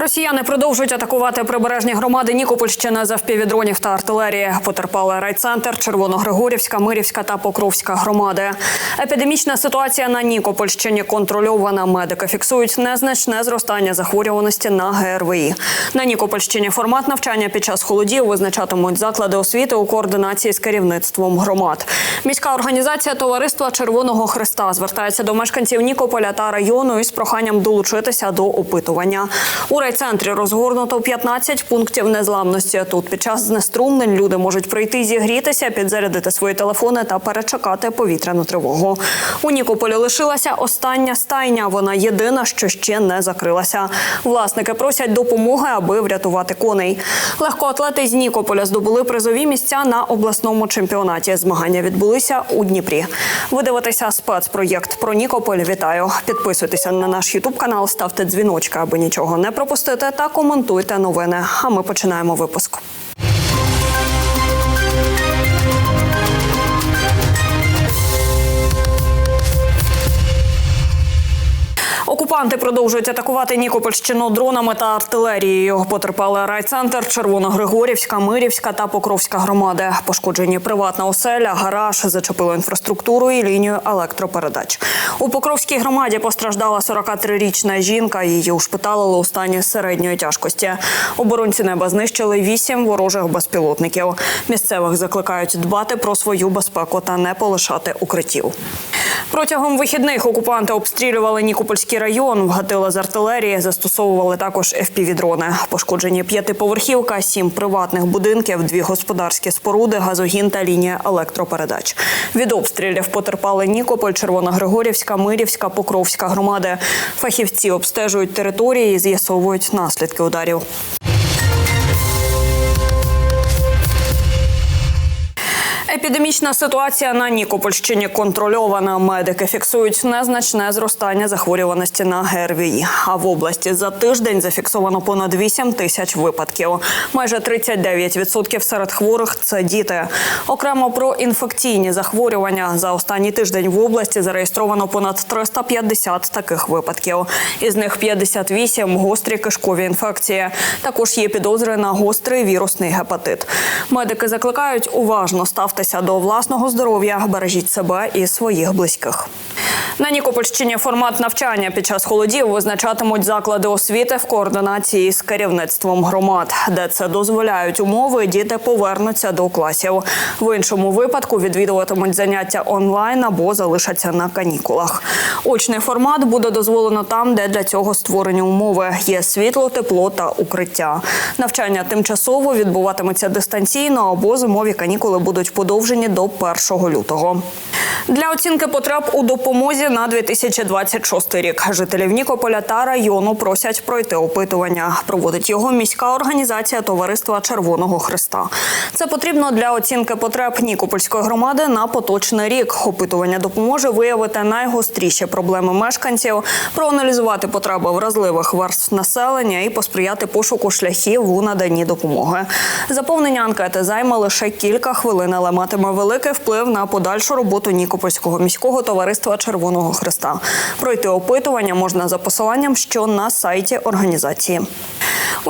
Росіяни продовжують атакувати прибережні громади Нікопольщини за впівдронів та артилерії. Потерпали райцентр, Червоногригорівська, Мирівська та Покровська громади. Епідемічна ситуація на Нікопольщині контрольована. Медики фіксують незначне зростання захворюваності на ГРВІ. На Нікопольщині формат навчання під час холодів визначатимуть заклади освіти у координації з керівництвом громад. Міська організація Товариства Червоного Христа звертається до мешканців Нікополя та району із проханням долучитися до опитування. У райцентрі розгорнуто 15 пунктів незламності. Тут під час знеструмлень люди можуть прийти зігрітися, підзарядити свої телефони та перечекати повітряну тривогу. У Нікополі лишилася остання стайня. Вона єдина, що ще не закрилася. Власники просять допомоги, аби врятувати коней. Легкоатлети з Нікополя здобули призові місця на обласному чемпіонаті. Змагання відбулися у Дніпрі. Ви дивитеся спецпроєкт про Нікополь. Вітаю! Підписуйтеся на наш Ютуб канал, ставте дзвіночки, аби нічого не пропустити, та коментуйте новини. А ми починаємо випуск. Окупанти продовжують атакувати Нікопольщину дронами та артилерією. Потерпали райцентр, Червоногригорівська, Мирівська та Покровська громади. Пошкоджені приватна оселя, гараж, зачепило інфраструктуру і лінію електропередач. У Покровській громаді постраждала 43-річна жінка. Її ушпиталили у стані середньої тяжкості. Оборонці неба знищили вісім ворожих безпілотників. Місцевих закликають дбати про свою безпеку та не полишати укриттів. Протягом вихідних окупанти обстрілювали Нікопольський район, вгатили з артилерії, застосовували також FPV-дрони. Пошкоджені п'ятиповерхівка, сім приватних будинків, дві господарські споруди, газогін та лінія електропередач. Від обстрілів потерпали Нікополь, Червоногригорівська, Мирівська, Покровська громади. Фахівці обстежують території і з'ясовують наслідки ударів. Епідемічна ситуація на Нікопольщині контрольована. Медики фіксують незначне зростання захворюваності на ГРВІ. А в області за тиждень зафіксовано понад 8 тисяч випадків. Майже 39% серед хворих це діти. Окремо про інфекційні захворювання за останній тиждень в області зареєстровано понад 350 таких випадків. Із них 58 – гострі кишкові інфекції. Також є підозри на гострий вірусний гепатит. Медики закликають уважно ставтеся до власного здоров'я, бережіть себе і своїх близьких. На Нікопольщині формат навчання під час холодів визначатимуть заклади освіти в координації з керівництвом громад, де це дозволяють умови. Діти повернуться до класів. В іншому випадку відвідуватимуть заняття онлайн або залишаться на канікулах. Очний формат буде дозволено там, де для цього створені умови. Є світло, тепло та укриття. Навчання тимчасово відбуватиметься дистанційно або зимові канікули будуть подовжені до 1 лютого. Для оцінки потреб у допомозі на 2026 рік жителів Нікополя та району просять пройти опитування. Проводить його міська організація Товариства Червоного Христа. Це потрібно для оцінки потреб Нікопольської громади на поточний рік. Опитування допоможе виявити найгостріші проблеми мешканців, проаналізувати потреби вразливих верств населення і посприяти пошуку шляхів у наданні допомоги. Заповнення анкети займе лише кілька хвилин, але матиме великий вплив на подальшу роботу Нікопольського міського товариства Червоного Христа. Пройти опитування можна за посиланням, що на сайті організації.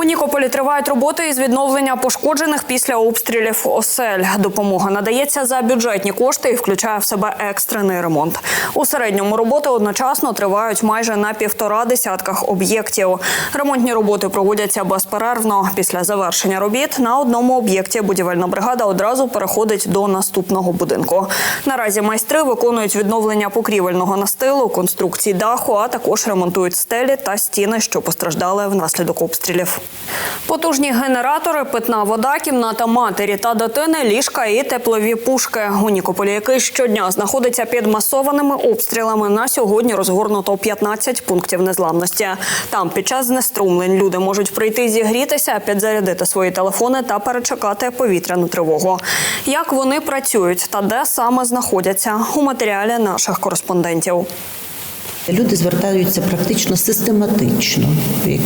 У Нікополі тривають роботи із відновлення пошкоджених після обстрілів осель. Допомога надається за бюджетні кошти і включає в себе екстрений ремонт. У середньому роботи одночасно тривають майже на півтора десятках об'єктів. Ремонтні роботи проводяться безперервно. Після завершення робіт на одному об'єкті будівельна бригада одразу переходить до наступного будинку. Наразі майстри виконують відновлення покрівельного настилу, конструкції даху, а також ремонтують стелі та стіни, що постраждали внаслідок обстрілів. Потужні генератори, питна вода, кімната матері та дитини, ліжка і теплові пушки. У Нікополі, який щодня знаходиться під масованими обстрілами, на сьогодні розгорнуто 15 пунктів незламності. Там під час знеструмлень люди можуть прийти зігрітися, підзарядити свої телефони та перечекати повітряну тривогу. Як вони працюють та де саме знаходяться у матеріалі наших кореспондентів. Люди звертаються практично систематично. Як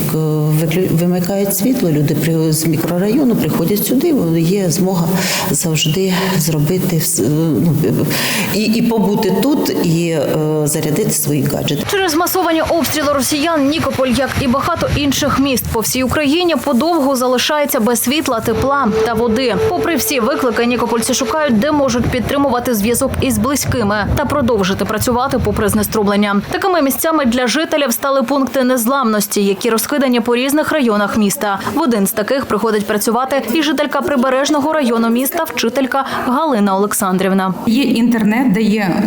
е, вимикають світло, люди з мікрорайону приходять сюди. Є змога завжди зробити е, ну, і, і побути тут, і е, зарядити свої гаджети. Через масовані обстріли росіян Нікополь, як і багато інших міст по всій Україні, подовго залишається без світла, тепла та води. Попри всі виклики, нікопольці шукають, де можуть підтримувати зв'язок із близькими та продовжити працювати попри знеструблення. Такими місцями для жителів стали пункти незламності, які розкидані по різних районах міста. В один з таких приходить працювати і жителька прибережного району міста, вчителька Галина Олександрівна. Є інтернет, де є е,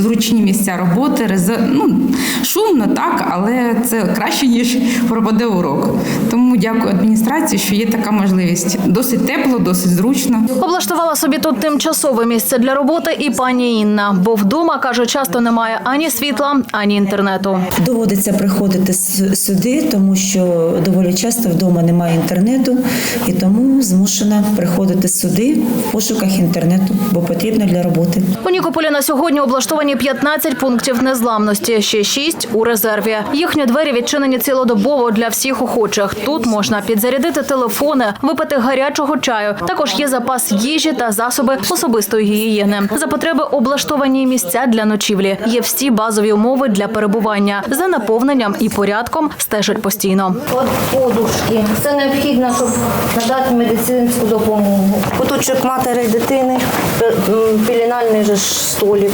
зручні місця роботи, рез- ну, шумно, так, але це краще, ніж пропаде урок. Тому дякую адміністрації, що є така можливість. Досить тепло, досить зручно. Облаштувала собі тут тимчасове місце для роботи і пані Інна, бо вдома каже, часто немає ані світла, ані інтернету. Доводиться приходити сюди, тому що доволі часто вдома немає інтернету, і тому змушена приходити сюди в пошуках інтернету, бо потрібно для роботи. У Нікополі на сьогодні облаштовані 15 пунктів незламності, ще 6 у резерві. Їхні двері відчинені цілодобово для всіх охочих. Тут можна підзарядити телефони, випити гарячого чаю. Також є запас їжі та засоби особистої гігієни. За потреби облаштовані місця для ночівлі. Є всі базові умови для перебування. За наповненням і порядком стежать постійно. От подушки. Це необхідно, щоб надати медицинську допомогу. Куточок матері дитини, м, пеленальний же столик,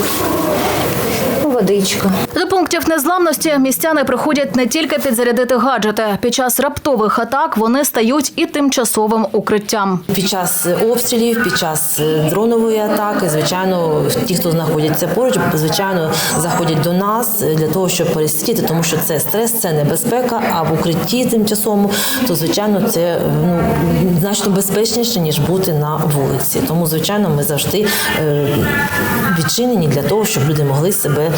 водичка. До пунктів незламності містяни приходять не тільки підзарядити гаджети. Під час раптових атак вони стають і тимчасовим укриттям. Під час обстрілів, під час е, дронової атаки, звичайно, ті, хто знаходяться поруч, звичайно, заходять до нас е, для того, щоб пересидіти, тому що це стрес, це небезпека. А в укритті тимчасовому, то звичайно, це е, ну значно безпечніше ніж бути на вулиці. Тому, звичайно, ми завжди е, відчинені для того, щоб люди могли себе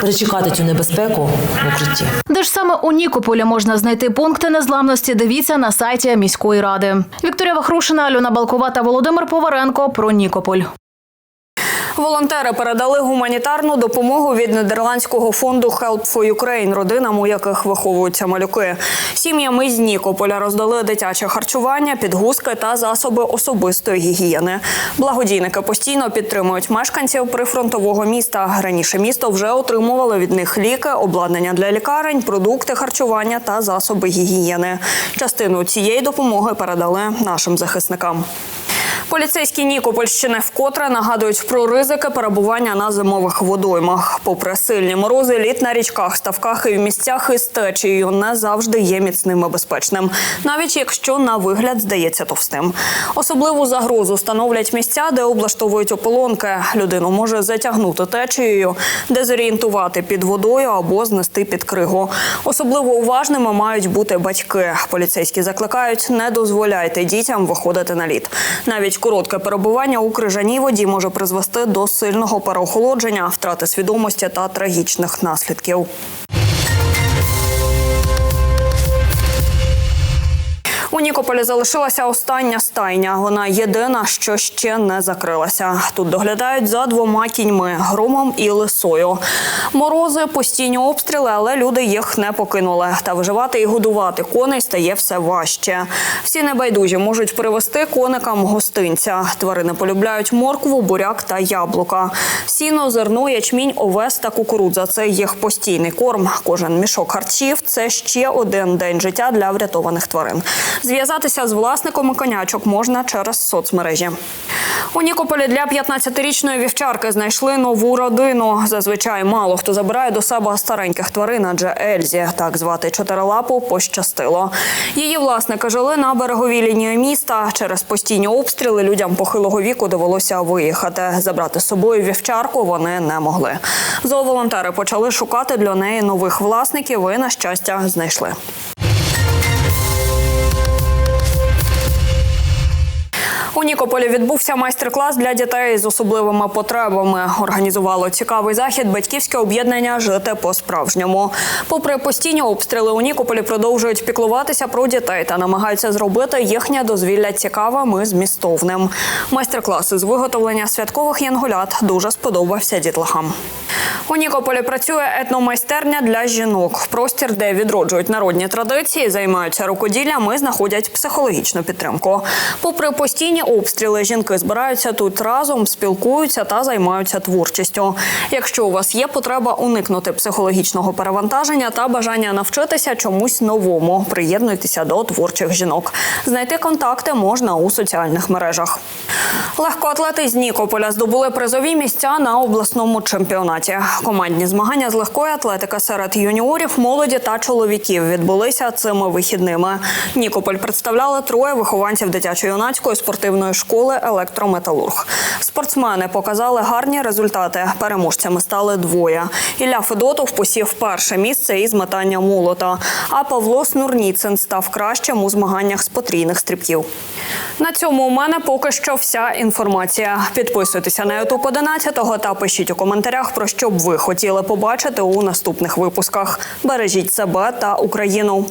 перечекати цю небезпеку в укритті. Де ж саме у Нікополі можна знайти пункти незламності? Дивіться на сайті міської ради. Вікторія Вахрушина, Альона Балкова та Володимир Поваренко про Нікополь. Волонтери передали гуманітарну допомогу від нідерландського фонду Help for Ukraine родинам, у яких виховуються малюки. Сім'ям із Нікополя роздали дитяче харчування, підгузки та засоби особистої гігієни. Благодійники постійно підтримують мешканців прифронтового міста. Раніше місто вже отримувало від них ліки, обладнання для лікарень, продукти харчування та засоби гігієни. Частину цієї допомоги передали нашим захисникам. Поліцейські Нікопольщини вкотре нагадують про ризики перебування на зимових водоймах. Попри сильні морози, лід на річках, ставках і в місцях із течією не завжди є міцним і безпечним, навіть якщо на вигляд здається товстим. Особливу загрозу становлять місця, де облаштовують ополонки. Людину може затягнути течією, дезорієнтувати під водою або знести під кригу. Особливо уважними мають бути батьки. Поліцейські закликають, не дозволяйте дітям виходити на лід. Навіть коротке перебування у крижаній воді може призвести до сильного переохолодження, втрати свідомості та трагічних наслідків. У Нікополі залишилася остання стайня. Вона єдина, що ще не закрилася. Тут доглядають за двома кіньми громом і лисою. Морози, постійні обстріли, але люди їх не покинули. Та виживати і годувати коней стає все важче. Всі небайдужі можуть привезти коникам гостинця. Тварини полюбляють моркву, буряк та яблука. Сіно, зерно, ячмінь, овес та кукурудза це їх постійний корм. Кожен мішок харчів це ще один день життя для врятованих тварин. Зв'язатися з власником конячок можна через соцмережі. У Нікополі для 15-річної вівчарки знайшли нову родину. Зазвичай мало хто забирає до себе стареньких тварин, адже Ельзі, так звати чотирилапу, пощастило. Її власники жили на береговій лінії міста. Через постійні обстріли людям похилого віку довелося виїхати. Забрати з собою вівчарку вони не могли. Зооволонтери почали шукати для неї нових власників і, на щастя, знайшли. У Нікополі відбувся майстер-клас для дітей з особливими потребами. Організувало цікавий захід батьківське об'єднання Жити по-справжньому. Попри постійні обстріли, у Нікополі продовжують піклуватися про дітей та намагаються зробити їхнє дозвілля цікавим і змістовним. Майстер-клас із виготовлення святкових янголят дуже сподобався дітлахам. У Нікополі працює етномайстерня для жінок. Простір, де відроджують народні традиції, займаються рукоділлям і знаходять психологічну підтримку. Попри постійні обстріли, жінки збираються тут разом, спілкуються та займаються творчістю. Якщо у вас є потреба уникнути психологічного перевантаження та бажання навчитися чомусь новому, приєднуйтеся до творчих жінок. Знайти контакти можна у соціальних мережах. Легкоатлети з Нікополя здобули призові місця на обласному чемпіонаті. Командні змагання з легкої атлетики серед юніорів, молоді та чоловіків відбулися цими вихідними. Нікополь представляли троє вихованців дитячо-юнацької спортивної школи електрометалург. Спортсмени показали гарні результати. Переможцями стали двоє. Ілля Федотов посів перше місце із метання молота. А Павло Снурніцин став кращим у змаганнях з потрійних стрибків. На цьому у мене поки що вся інформація. Підписуйтеся на YouTube 11 та пишіть у коментарях, про що б ви хотіли побачити у наступних випусках. Бережіть себе та Україну.